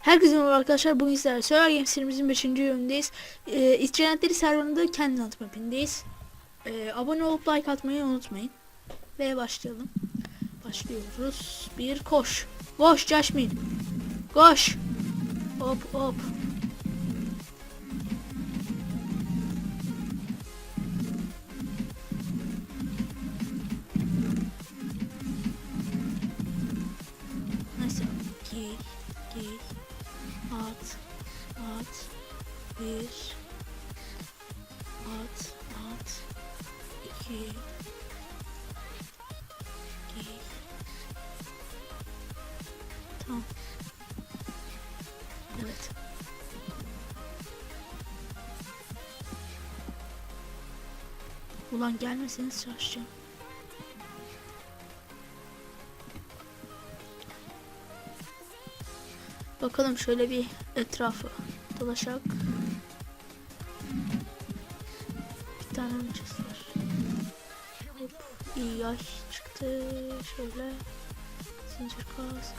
Herkese merhaba arkadaşlar. Bugün sizlerle Survivor Games serimizin 5. bölümündeyiz. Ee, İstrenetleri serverında kendi atma mapindeyiz. Ee, abone olup like atmayı unutmayın. Ve başlayalım. Başlıyoruz. Bir koş. Koş Jasmine. Koş. Hop hop. Giy. Giy. At. At. Bir. At. At. İki. Giy. Tamam. Evet. Ulan gelmeseniz şaşacağım. Bakalım şöyle bir etrafı dolaşak. Bir tane uçası var. Hop, iyi yaş çıktı. Şöyle zincir kaz.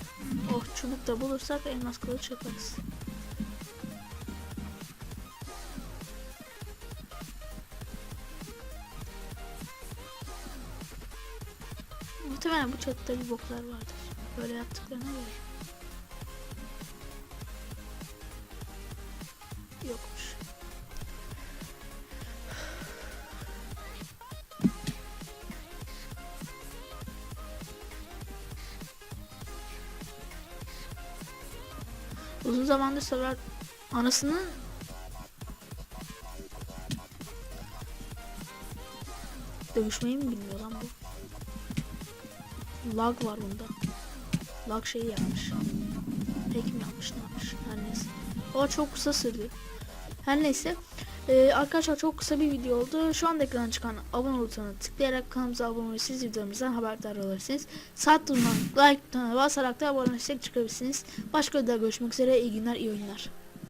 Oh çubuk da bulursak elmas kılıç yaparız. Muhtemelen bu çatıda bir boklar vardır. Böyle yaptıklarına göre. Yokmuş. Uzun zamandır sever anasının dövüşmeyi mi bilmiyor lan bu? Lag var bunda. Lag şeyi yapmış. Tek mi yapmış ne yapmış her neyse. O çok kısa sürdü. Her neyse. Ee, arkadaşlar çok kısa bir video oldu. Şu anda ekrana çıkan abone butonuna tıklayarak kanalımıza abone olursanız videolarımızdan haberdar olursunuz. Saat durmadan like butonuna basarak da abone olursak çıkabilirsiniz. Başka videoda görüşmek üzere. İyi günler, iyi oyunlar.